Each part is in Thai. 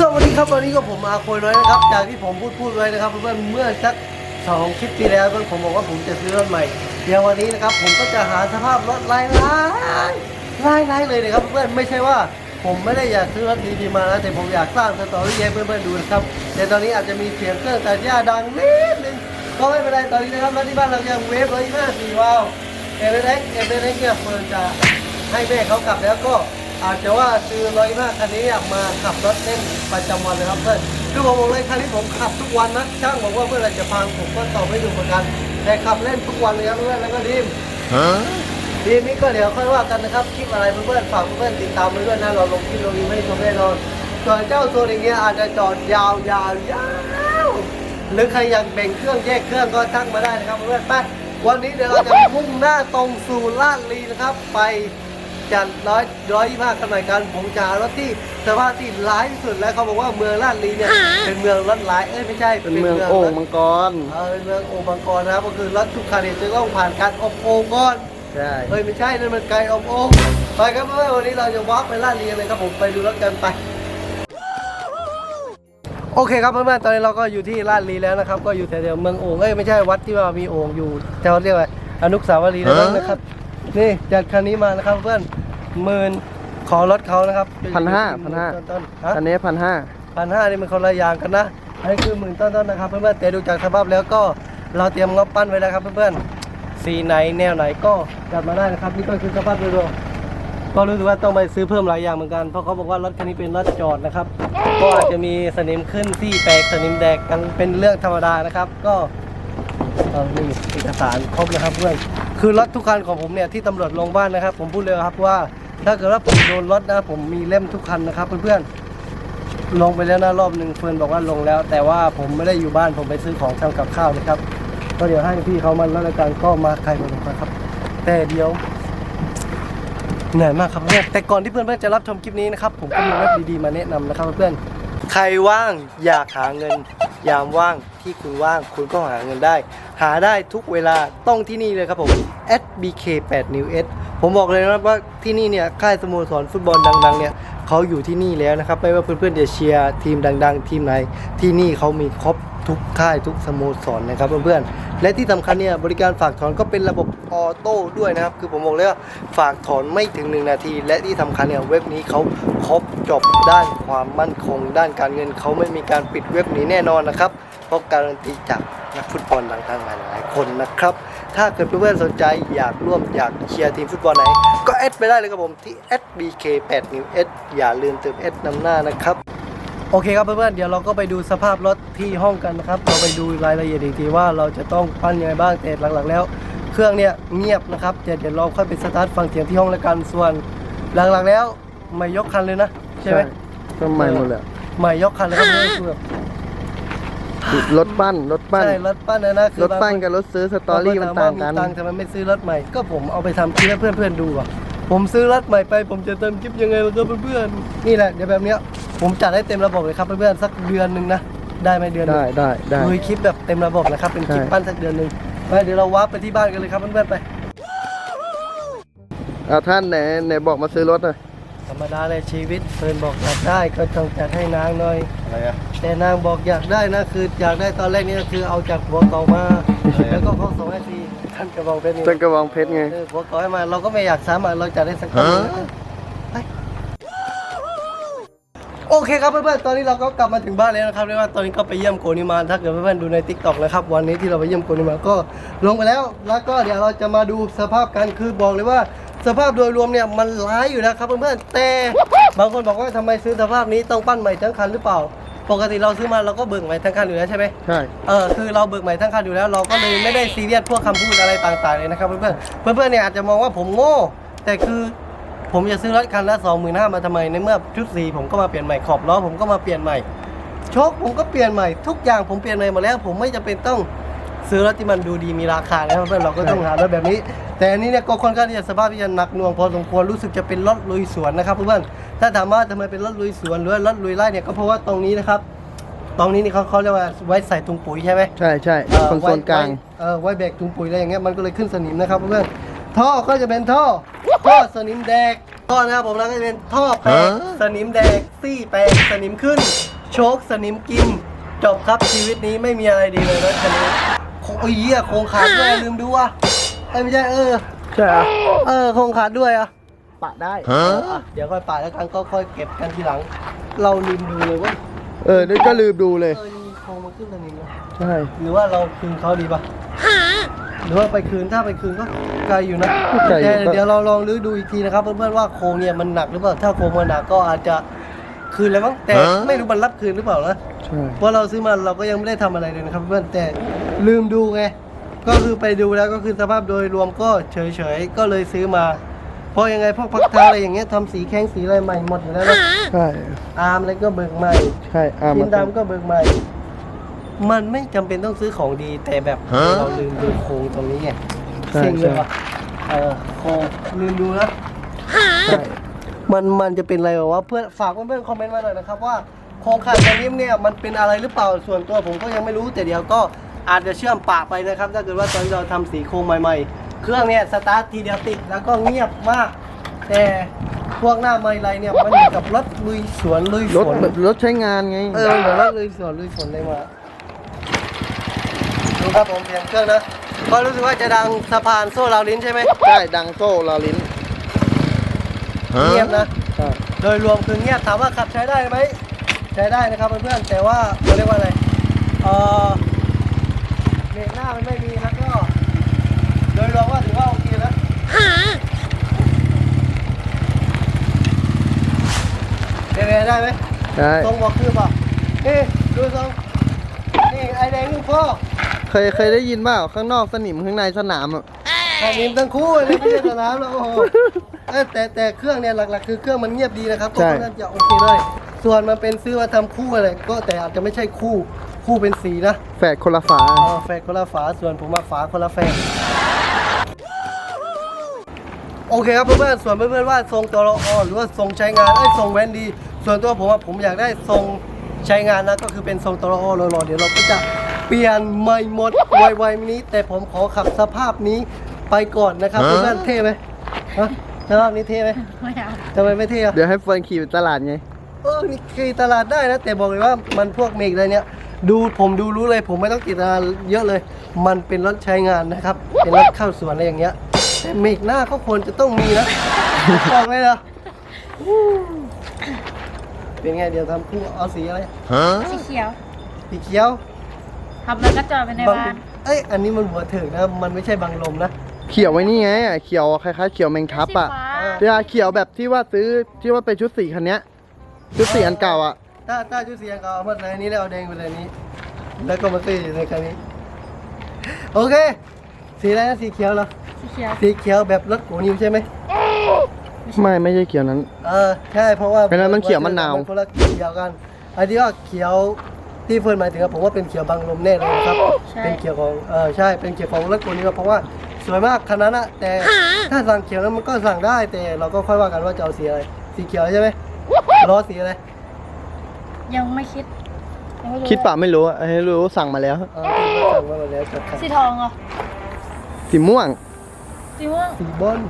สวัสดีครับวันนี้ก็ผมอาโคยน้อยนะครับจากที่ผมพูดพูดไว้นะครับเพื่อนเมื่อสักสองคลิปที่แล้วเพื่อนผมบอกว่าผมจะซื้อรถใหม่เดี๋ยววันนี้นะครับผมก็จะหาสภาพรถไล่ไล่ไล่ไล่เลยนะครับเพื่อนไม่ใช่ว่าผมไม่ได้อยากซื้อรถดีๆมานะแต่ผมอยากสร้างสตอรี่ให้เพื่อนๆดูนะครับแต่ตอนนี้อาจจะมีเสียงเครื่องตัดหญ้าดังนิดนึงก็ไม่เป็นไรตอนนี้นะครับรถที่บ้านเรายังเวฟร้อยห้าสี่วาวเอเวอเรสต์เอเวอเรสต์เนี่ยเฟิร์นจะให้แม่เขากลับแล้วก็ อาจจะว่าซื้อร้อยมากคันนี้อยากมาขับรถเล่นประจำวันเลยครับเพื่อนคือผมบอกเลยคันนี้ผมขับทุกวันนะช่างบอกว่าเมื่อไหรจะพังผมก็ตอบไม่ถูกเหมือนกัน แต่ขับเล่นทุกวันเลยครับเพื่อนแล้วก็ดีมดีมนี่ก็เดี๋ยวค่อยว่ากันนะครับคลิปอะไรเพื่อนๆฝากเพื่อนๆติดตามไปด้วยนะเราลงคลิปลงนี้ไม่ชมแน่นอนส่วนเจ้าตัวอย่างเงี้ยอาจจะจอดยาวยาวยาวหรือใครอยากแบ่งเครื่องแยกเครื่องก็ทักมาได้นะครับเพื่อนๆไปวันนี้เดี๋ยวเราจะมุ่งหน้าตรงสู่ลาดลีนะครับไป จัดร้อยร้อยยี่ห้ากันหน่อยกันผมจะหารถที่สภาพที่ร้ายที่สุดแล้วเขาบอกว่าเมืองลาดลีเนี่ยเป็นเมืองรถร้ายเอ้ยไม่ใช่เป็นเมืองโอ่งมังกรเออเป็นเมืองโอ่งมังกรนะครับก็คือรถทุกคันเนี่ยจะต้องผ่านการอบโอ่งก่อนใช่เอ้ยไม่ใช่นั่นมันไกลอบโอ่งไปครับเพื่อนวันนี้เราจะวอล์กไปลาดลีกันเลยครับผมไปดูรถกันไปโอเคครับเพื่อนๆตอนนี้เราก็อยู่ที่ลาดลีแล้วนะครับ ก็อยู่แถวๆเมืองโอ่งเอ้ยไม่ใช่วัดที่ว่ามีโอ่งอยู่แถวเรียกว่าอนุสาวรีย์แล้วนะครับ นี่จัดคันนี้มานะครับเพื่อนหมื่นขอรถเขานะครับพันห้าพันห้าต้นๆฮะอันนี้พันห้าพันห้านี่มันคนละอย่างกันนะอันนี้คือหมื่นต้นๆนะครับเพื่อนๆแต่ดูจากสภาพแล้วก็เราเตรียมงบปั้นไว้แล้วครับเพื่อนๆสีไหนแนวไหนก็จัดมาได้นะครับนี่ก็คือสภาพโดยรวมก็รู้สึกว่าต้องไปซื้อเพิ่มหลายอย่างเหมือนกันเพราะเขาบอกว่ารถคันนี้เป็นรถจอดนะครับ ก็อาจจะมีสนิมขึ้นที่แตกสนิมแดกกันเป็นเรื่องธรรมดานะครับ ก็เอานี่เอกสารครบนะครับเพื่อน คือรถทุกคันของผมเนี่ยที่ตำรวจลงบ้านนะครับ ผมพูดเลยครับว่า ถ้าเกิดว่าผมโดนรถนะผมมีเล่มทุกคันนะครับเพื่อนๆลงไปแล้วนะรอบหนึ่งเฟิร์นบอกว่าลงแล้ว แต่ว่าผมไม่ได้อยู่บ้านผมไปซื้อของทำกับข้าวนะครับ ก็เดี๋ยวให้พี่เขามันแล้วรายการก็มาใครมาลงครับ แต่เดี๋ยวเหนื่อยมากครับเพื่อนแต่ก่อนที่เพื่อนๆจะรับชมคลิปนี้นะครับผมก็มีเว็บดีๆมาแนะนำนะครับเพื่อนใครว่างอยากหาเงิน ยามว่างที่คุณว่างคุณก็หาเงินได้ หาได้ทุกเวลาต้องที่นี่เลยครับผม SBK 8 New S ผมบอกเลยนะครับว่าที่นี่เนี่ยค่ายสโมสรฟุตบอลดังๆเนี่ยเขาอยู่ที่นี่แล้วนะครับ ไม่ว่าเพื่อนๆจะเชียร์ทีมดัง ๆ ทีมไหนที่นี่เขามีครบ ทุกค่ายทุกสโมสรนะครับเพื่อนๆและที่สำคัญเนี่ยบริการฝากถอนก็เป็นระบบออโต้ด้วยนะครับ คือผมบอกเลยว่าฝากถอนไม่ถึง 1 นาที และที่สำคัญเนี่ยเว็บนี้เขาครบจบด้านความมั่นคง ด้านการเงินเขาไม่มีการปิดเว็บนี้แน่นอนนะครับเพราะการันตีจากนักฟุตบอลดังๆหลายๆคนนะครับ ถ้าเกิดเพื่อนๆสนใจอยากร่วมอยากเชียร์ทีมฟุตบอลไหน ก็แอดไปได้เลยครับผมที่ SBK8 New S อย่าลืมเติม S นำหน้านะครับ โอเคครับเพื่อนๆเดี๋ยวเราก็ไปดูสภาพรถที่ห้องกันนะครับ เราไปดูรายละเอียดอีกทีว่าเราจะต้องปั้นยังไงบ้างแต่หลักๆแล้ว เครื่องเนี่ยเงียบนะครับเดี๋ยวเดี๋ยวเราค่อยไปสตาร์ทฟังเสียงที่ห้องแล้วกันส่วนหลักๆแล้วไม่ยกคันเลยนะใช่ไหมก็ใหม่หมดเลยไม่ยกคันเลยครับคือแบบรถปั้นรถปั้นใช่รถปั้นนะนะคือรถปั้นกับรถซื้อสตอรี่มันต่างกันบคถมว่มีตังค์ทำไมไม่ซื้อรถใหม่ก็ผมเอาไปทำคลิปให้เพื่อนๆดูอะผมซื้อรถใหม่ไป ผมจะเติมคลิปยังไงล่ะครับเพื่อนๆนี่แหละเดี๋ยวแบบเนี้ย ผมจัดให้เต็มระบบเลยครับเพื่อนๆสักเดือนหนึ่งนะได้ไหมเดือนหนึ่ได้งได้ได้ ลุยคลิปแบบเต็มระบบนะครับเป็นคลิปใช่ ปั้นสักเดือนหนึ่งไปเดี๋ยวเราวาร์ปไปที่บ้านกันเลยครับเพื่อนๆไปเอาท่านไหนไหนบอกมาซื้อรถหน่อยธรรมดาเลยชีวิตเพื่อนบอกอยากได้ก็ต้องจัดให้นางหน่อย อะไรอะ แต่นางบอกอยากได้นะคืออยากได้ตอนแรกนี่ก็คือเอาจากหัวเก่ามาแล้วก็เข้าส่งให้ทีท่านกระบอกเป็นนี่ต้นกระบองเพชรไง เออหัวเก่าให้มาเราก็ไม่อยากซ้ำอะเราจะได้สักครั้งหนึ่ง เคครับเพื่อนๆ ตอนนี้เราก็กลับมาถึงบ้านแล้วนะครับเรียกว่าตอนนี้ก็ไปเยี่ยมโกนิมานถ้าเกิดเพื่อนๆ ดูในทิกตอกนะครับ วันนี้ที่เราไปเยี่ยมโกนิมานก็ลงไปแล้ว แล้วก็เดี๋ยวเราจะมาดูสภาพกันคือบอกเลยว่าสภาพโดยรวมเนี่ยมันร้ายอยู่นะครับเพื่อนๆ แต่บางคนบอกว่าทำไมซื้อสภาพนี้ต้องปั้นใหม่ทั้งคันหรือเปล่า ปกติเราซื้อมาเราก็เบิกใหม่ทั้งคันอยู่แล้วใช่ไหมใช่ เออคือเราเบิกใหม่ทั้งคันอยู่แล้วเราก็เลยไม่ได้ซีเรียสพวกคำพูดอะไรต่างๆเลยนะครับเพื่อนๆ เพื่อนๆ เนี่ยอาจจะมองว่าผมโง่ แต่คือ ผมจะซื้อรถคันละสองหมื่นห้ามาทำไมในเมื่อชุดสีผมก็มาเปลี่ยนใหม่ขอบล้อผมก็มาเปลี่ยนใหม่โชคผมก็เปลี่ยนใหม่ทุกอย่างผมเปลี่ยนใหม่หมดแล้ว ผมไม่จำเป็นต้องซื้อรถที่มันดูดีมีราคานะครับเพื่อนๆเราก็ต้องหารถแบบนี้ แต่อันนี้เนี่ยก็ค่อนข้างที่จะสภาพที่จะหนักหน่วงพอสมควรรู้สึกจะเป็นรถลุยสวนนะครับเพื่อนๆถ้าถามว่าทำไมเป็นรถลุยสวนหรือว่ารถลุยไร่เนี่ยก็เพราะว่าตรงนี้นะครับตรงนี้นี่เขาเขาเรียกว่าไว้ใส่ถุงปุ๋ยใช่ไหมใช่ใช่เอ่อคอนโซลไว้กลางไว้เออไว้แบกถุงปุ๋ยอะไรอย่างเงี้ยมันก็เลยขึ้นสนิมนะครับเพื่อน ท่อก็จะเป็นท่อท่อสนิมแดกท่อนะครับผมแล้วก็จะเป็นท่อแปลกสนิมแดงซี่แปลกสนิมขึ้น โชคสนิมกิน จบครับชีวิตนี้ไม่มีอะไรดีเลยรถคันนี้โคโอ้ยเหี้ยโครงขาดด้วยลืมดูว่ะเอ้ยไม่ใช่เออใช่เหรอเออโครงขาดด้วยอะปะได้เอออะเดี๋ยวค่อยปาดแล้วกันก็ค่อยเก็บกันทีหลัง เราลืมดูเลยเว่าเออนี่ก็ลืมดูเลยเออนี่โครงมันขึ้นสนิมนะใช่หรือว่าเราคืนเขาดีป่ะ หรือว่าไปคืนถ้าไปคืนก็ไกลอยู่นะไกลอยู่แต่เดี๋ยวเราลองรื้อดูอีกทีนะครับ เพื่อนๆว่าโครงเนี่ยมันหนักหรือเปล่าถ้าโครงมันหนักก็อาจจะคืนแล้วมั้งแต่ไม่รู้มันรับคืนหรือเปล่านะ ใช่ เพราะเราซื้อมาเราก็ยังไม่ได้ทำอะไรเลยนะครับเพื่อนแต่ลืมดูไงก็คือไปดูแล้วก็คือสภาพโดยรวมก็เฉยๆก็เลยซื้อมา เพราะยังไงพวกพักเท้าอะไรอย่างเงี้ยทำสีแข้งสีอะไรใหม่หมดอยู่แล้วนะใช่ อาร์มอะไรก็เบิกใหม่ใช่อ่ากิมันดำก็เบิกใหม่ มันไม่จำเป็นต้องซื้อของดีแต่แบบเราลืมดูโครงตรงนี้ไงใช่เซ็งเลใช่ยว่ะเออโครงลืมดูนะ ใช่มันมันจะเป็นอะไรวะเพื่อนฝากเพื่อนๆคอมเมนต์มาหน่อยนะครับว่าโครงข่ายสนิมเนี่ยมันเป็นอะไรหรือเปล่าส่วนตัวผมก็ยังไม่รู้แต่เดี๋ยวก็อาจจะเชื่อมปากไปนะครับ ถ้าเกิดว่าตอนที่เราทำสีโครงใหม่ๆ เครื่องเนี่ยสตาร์ททีเดียวติดแล้วก็เงียบมาก แต่พวกหน้าไม่ไรเนี่ยมันเหมือนกับรถลุยสวนลุยรฝถนแบบรถใช้งานไง เออเหมือนรถลุยสวนลุยฝนเลยมา ดูครับผมเสียงเครื่องนะก็รู้สึกว่าจะดังสะพานโซ่ราวลิ้นใช่ไหมใช่ดังโซ่ลาลิ้นเงียบนะ ใช่โดยรวมคือเงียบถามว่าขับใช้ได้ไหมใช้ได้นะครับเพื่อนๆแต่ว่าเขาเรียกว่าอะไรเออเบรกหน้ามันไม่มีแล้วก็ โดยรวมว่าถือว่าโอเคนะเป็นไงได้ไหมใช่ทรงบอกคือเปล่ะนี่ดูทรงนี่ไอแดงลูกพ่อเค ยเคยได้ยินเปล่าข้างนอกสนิมข้างในสนามอะไอนิมทั้งคู่เลยไม่ใช่สนามแล้วโอ้โหเอ้ยแต่แต่เครื่องเนี่ยหลักๆ คือเครื่องมันเงียบดีนะครับก็ใช่ค่อนข้างจะโอเคเลย ส่วนมันเป็นซื้อมาทำคู่อะไรก็แต่อาจจะไม่ใช่คู่คู่เป็นสีนะแฝดคนละฝาอ๋อแฟนคนละฝาส่วนผมมาฝาคนละแฟนโอเคครับเพื่อนๆส่วนเพื่อนๆว่าทรงตัวเราอ่อนหรือว่าทรงใช้งานไอ้ยทรงแวนดี ส่วนตัวผมว่าผมอยากได้ทรงใช้งานนะก็คือเป็นทรงตัวเราอ่อนหล่อๆเดี๋ยวเราก็จะ เปลี่ยนใหม่หมดไวๆนี้ แต่ผมขอขับสภาพนี้ไปก่อนนะครับเพื่อนๆเท่ไหมฮะสภาพนี้เท่ไหมไม่เอาทำไมไม่เท่อะเดี๋ยวให้เฟิร์นขี่ไปตลาดไงเออนี่ขี่ตลาดได้นะแต่บอกเลยว่ามันพวกเมกอะไรเนี่ยดูผมดูรู้เลย ผมไม่ต้องติดตลาดเยอะเลย มันเป็นรถใช้งานนะครับ เป็นรถเข้าสวนอะไรอย่างเงี้ยแต่เมกหน้าก็ควรจะต้องมีนะบอกเลยนะอู้เป็นไงเดี๋ยวทำคู่เอาสีอะไรสีเขียวสีเขียว ขับแล้วก็จอดไปในบังบ้านเอ้ยอันนี้มันหัวถึงนะมันไม่ใช่บังลมนะ เขียวไว้นี่ไงเขียวคล้ายๆเขียวแมงทับอะสีฟ้าเวลาเขียวแบบที่ว่าซื้อที่ว่าเป็นชุดสีคันเนี้ยชุดสีอันเก่าอะถ้าถ้าชุดสีอังกฤษเอาหมดเลยอันนี้แล้วเอาแดงไปเลยนี้ แล้วก็มาตีในคันนี้ โอเค สีอะไรนะสีเขียวเหรอสีเขียวสีเขียวแบบรถโกนิวใช่ไหมไม่ไม่ใช่เขียวนั้น เออใช่เพราะว่าเป็นอะไรมันเขียวมะนาวคนละเขียวกันอันที่ว่าเขียว ที่เฟิร์นหมายถึงอะผมว่าเป็นเขียวบางลมแน่เลยนะครับเป็นเขียวของเออใช่เป็นเขียวของรถโกนิวเพราะว่าสวยมากคันนั้นอะแต่ถ้าสั่งเขียวนั้นมันก็สั่งได้แต่เราก็ค่อยว่ากันว่าจะเอาสีอะไรสีเขียวใช่ไหมล้อสีอะไรยังไม่คิดยังไม่รู้คิดป่ะไม่รู้อะให้รู้สั่งมาแล้ว เออที่เราสั่งมาแล้วจัดคันสีทองเหรอสีม่วง สีม่วงสีบอล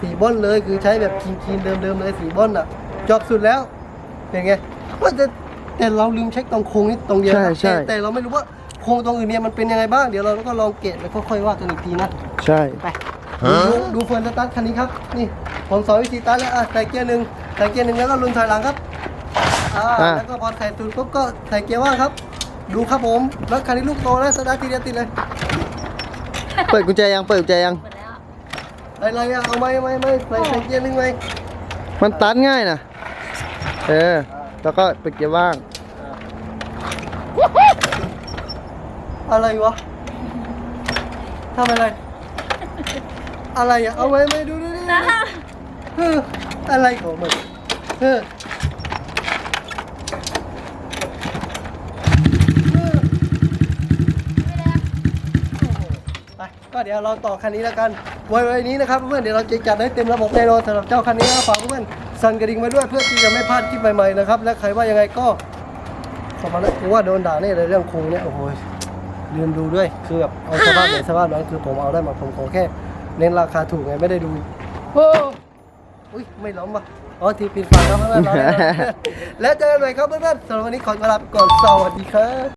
สีบอลเลยคือใช้แบบคีนคีนเดิมๆเลยสีบอลอะจบสุดแล้วเป็นไงว่าแต่ แต่เราลืมเช็คตรงโค้งนี้ตรงเดียวนะใช่ใช่ แต่แต่เราไม่รู้ว่าโครงตรงอื่นเนี่ยมันเป็นยังไงบ้างเดี๋ยวเราก็ลองเกะแล้วค่อยๆว่ากันอีกทีนะใช่ ไปดูดูเฟิร์นสตาร์ทคันนี้ครับนี่ผมสอนวิธีสตาร์ทแล้วอะใส่เกียร์หนึ่งใส่เกียร์หนึ่งแล้วก็ลุนถอยหลังครับอ่าอ่าแล้วก็พอใส่ตูนปุ๊บก็ใส่เกียร์ว่างครับ ดูครับผมรถคันนี้ลูกโตนะสตาร์ททีเดียวติดเลยเปิดกุญแจยังเปิดกุญแจยัง หมดแล้วอะไรอะเอาไหมไม่ไม่ใส่ใส่เกียร์หนึ่งไหมมันตัดง่ายนะเออ แล้วก็เปิดเกียร์ว่าง อะไรวะทำอะไร อะไรอะ เอาไหมไม่ดูดูดูนะเอออะไรของมันเออเออไปก็เดี๋ยวเราต่อคันนี้แล้วกันไว้ๆนี้นะครับเพื่อนเดี๋ยวเราจะจัดให้เต็มระบบแน่นอนสำหรับเจ้าคันนี้นะฝากเพื่อน สั่นกระดิ่งไว้ด้วยเพื่อที่จะไม่พลาดคลิปใหม่ๆนะครับ และใครว่ายังไงก็ขอมาแล้วกูว่าโดนด่าแน่เลยเรื่องโคงเนี่ยโอ้โหลืมดูด้วยคือแบบเอาสภาพไหนสภาพนั้นคือผมเอาได้มาผมขอแค่ เน้นราคาถูกไงไม่ได้ดูโอ้อุ้ยไม่ล้มว่ะอ๋อทีปิดฝาครับเพื่อนๆแล้วเจอกันใหม่ครับเพื่อนๆสำหรับวันนี้ขอลาไปก่อนสวัสดีครับ